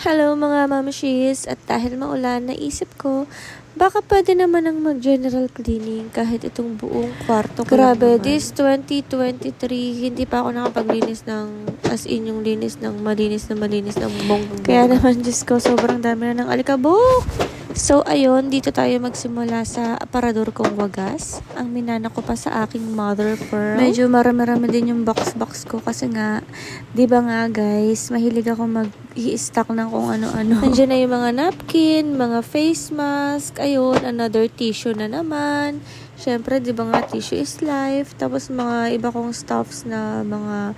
Hello mga mamashis! At dahil maulan, naisip ko, baka pwede naman ang mag-general cleaning kahit itong buong kwarto ko Grabe, this 2023, hindi pa ako nakapaglinis ng, as in yung linis ng malinis na malinis ng bonggang Kaya naman, Diyos ko, sobrang dami na ng alikabok! So, ayun, dito tayo magsimula sa aparador kong wagas. Ang minana ko pa sa aking mother pearl. Medyo marami-rami din yung box-box ko kasi nga, di ba nga guys, mahilig ako mag i-stock ng kung ano-ano. Nandiyan na yung mga napkin, mga face mask, ayun, another tissue na naman. Syempre, di ba nga, tissue is life. Tapos mga iba kong stuffs na mga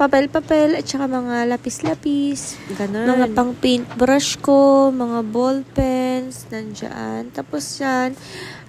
papel-papel at saka mga lapis-lapis. Ganun. Mga pang paintbrush ko, mga ball pens, nandyan. Tapos yan,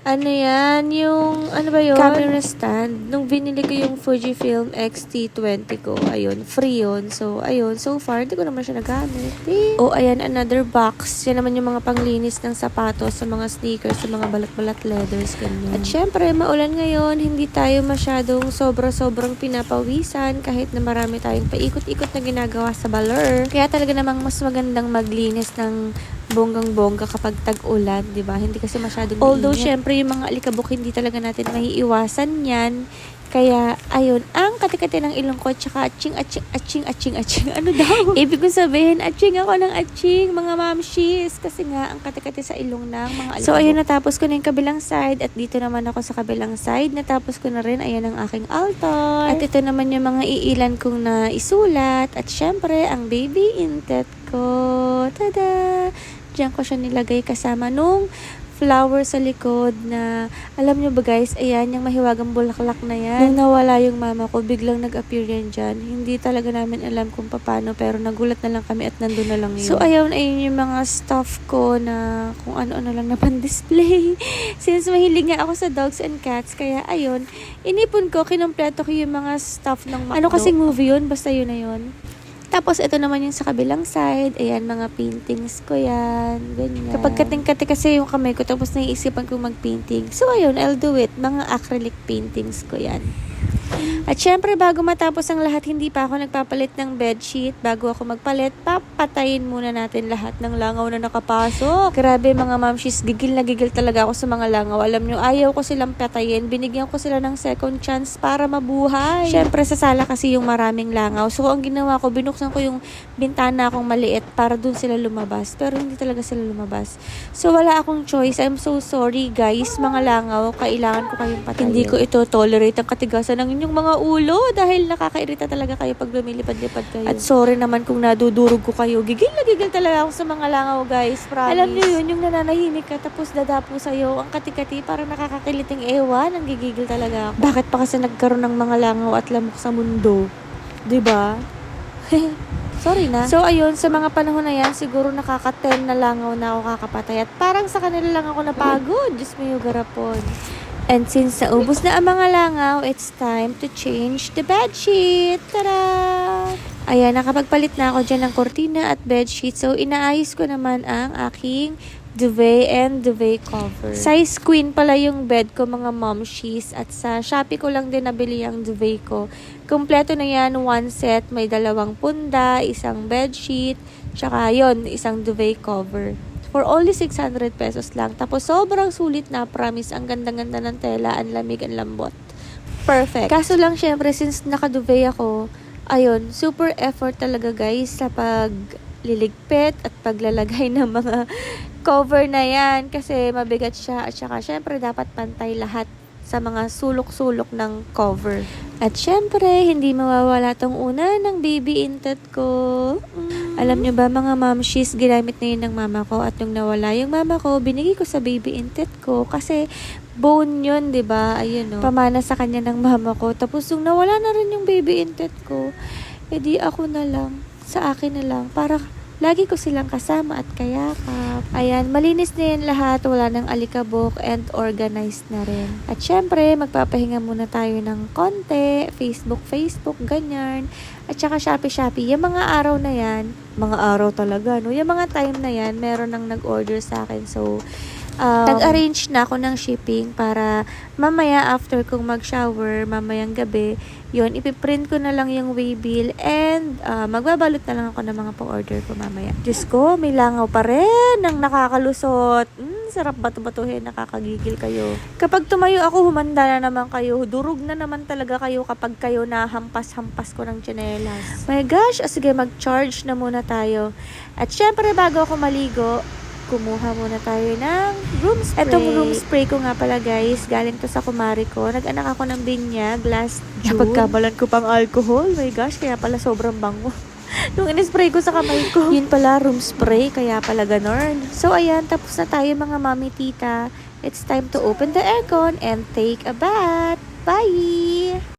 ano yan, yung, ano ba yun? Camera stand. Nung binili ko yung Fujifilm X-T20 ko, ayun, free yun. So, ayun, so far, hindi ko naman siya nagamit. Eh. Oh, ayan, another box. Yan naman yung mga panglinis ng sapatos, sa mga sneakers, sa mga balat-balat leathers, ganyan. At syempre, maulan ngayon, hindi tayo masyadong sobra-sobrang pinapawisan kahit na marami tayong paikot-ikot na ginagawa sa baler. Kaya talaga namang mas magandang maglinis ng bonggang-bongga kapag tag-ulan, 'di ba? Hindi kasi masyadong Although mainit. syempre yung mga alikabok hindi talaga natin maiiwasan 'yan. Kaya ayun, ang katikati ng ilong ko tsaka atching atching atching atching atching. Ano daw? Ibig kong sabihin, atching ako ng atching, mga mamshis kasi nga ang katikati sa ilong ng mga alikabok. So ayun natapos ko na yung kabilang side at dito naman ako sa kabilang side. Natapos ko na rin ayan ang aking altar. At ito naman yung mga iilan kong na isulat at syempre ang baby intet ko. Tada! Diyan ko siya nilagay kasama nung flower sa likod na, alam nyo ba guys, ayan, yung mahiwagang bulaklak na yan. Nung nawala yung mama ko, biglang nag-appear yan dyan. Hindi talaga namin alam kung paano, pero nagulat na lang kami at nandun na lang yun. So, ayun, ayun yung mga stuff ko na kung ano-ano lang na pan-display. Since mahilig nga ako sa dogs and cats, kaya ayun, inipon ko, kinumpleto ko yung mga stuff ng McDo. Ano kasing movie yun? Basta yun na yun. Tapos, ito naman yung sa kabilang side. Ayan, mga paintings ko yan. Ganyan. Kapag kating-kati kasi yung kamay ko, tapos naiisipan ko mag-painting. So, ayun, I'll do it. Mga acrylic paintings ko yan. At syempre, bago matapos ang lahat, hindi pa ako nagpapalit ng bedsheet. Bago ako magpalit, papatayin muna natin lahat ng langaw na nakapasok. Grabe mga mamshis, gigil na gigil talaga ako sa mga langaw. Alam nyo, ayaw ko silang patayin. Binigyan ko sila ng second chance para mabuhay. Syempre, sa sala kasi yung maraming langaw. So, ang ginawa ko, binuksan ko yung bintana akong maliit para dun sila lumabas. Pero hindi talaga sila lumabas. So, wala akong choice. I'm so sorry, guys. Mga langaw, kailangan ko kayong patayin. Hindi ko ito tolerate ang katigasan ng inyong mga ulo dahil nakakairita talaga kayo pag lumilipad-lipad kayo. At sorry naman kung nadudurog ko kayo. Gigil na gigil talaga ako sa mga langaw, guys. Promise. Alam niyo yun, yung nananahimik ka tapos dadapo sa'yo. Ang kati-kati, parang nakakakiliting ewan. Ang gigigil talaga ako. Bakit pa kasi nagkaroon ng mga langaw at lamok sa mundo? 'Di ba? Sorry na. So, ayun, sa mga panahon na yan, siguro nakaka-10 na langaw na ako kakapatay. At parang sa kanila lang ako napagod. Diyos mo yung garapon. And since naubos na ang mga langaw, it's time to change the bedsheet. Tada! Ayan, nakapagpalit na ako dyan ng kortina at bedsheet. So, inaayos ko naman ang aking duvet and duvet cover. Size queen pala yung bed ko, mga mom sheets. At sa Shopee ko lang din nabili ang duvet ko. Kompleto na yan, one set. May dalawang punda, isang bedsheet, tsaka yon isang duvet cover for only 600 pesos lang. Tapos sobrang sulit na, promise. Ang ganda-ganda ng tela, ang lamig, ang lambot. Perfect. Kaso lang, syempre, since nakaduvet ako, ayun, super effort talaga guys sa pagliligpit at paglalagay ng mga cover na yan kasi mabigat siya at saka syempre dapat pantay lahat sa mga sulok-sulok ng cover. At syempre, hindi mawawala tong una ng baby intet ko. Mm. Alam nyo ba mga mamshis, ginamit na yun ng mama ko at nung nawala yung mama ko, binigay ko sa baby intet ko kasi bone yun, 'di ba? Ayun no. Pamana sa kanya ng mama ko. Tapos nung nawala na rin yung baby intet ko, edi ako na lang, sa akin na lang para lagi ko silang kasama at kayakap. Ayan, malinis na yan lahat, wala nang alikabok and organized na rin. At syempre, magpapahinga muna tayo ng konti, Facebook, Facebook, ganyan. At saka Shopee, Shopee. Yung mga araw na yan, mga araw talaga, no? Yung mga time na yan, meron nang nag-order sa akin. So, um, nag-arrange na ako ng shipping para mamaya after kong mag-shower, mamayang gabi, yun, ipiprint ko na lang yung waybill and ah, magbabalot na lang ako ng mga pa-order ko mamaya. Diyos ko, may langaw pa rin ng nakakalusot. Mm, sarap bato-batuhin, nakakagigil kayo. Kapag tumayo ako, humanda na naman kayo. Durog na naman talaga kayo kapag kayo nahampas-hampas ko ng tsinelas. My gosh, o sige, mag-charge na muna tayo. At syempre, bago ako maligo, kumuha muna tayo ng room spray. Etong room spray ko nga pala guys, galing to sa kumari ko. Nag-anak ako ng binyag last June. Napagkabalan ko pang alcohol. My gosh, kaya pala sobrang bango. Nung in-spray ko sa kamay ko. Yun pala, room spray, kaya pala ganon. So ayan, tapos na tayo mga mami tita. It's time to open the aircon and take a bath. Bye!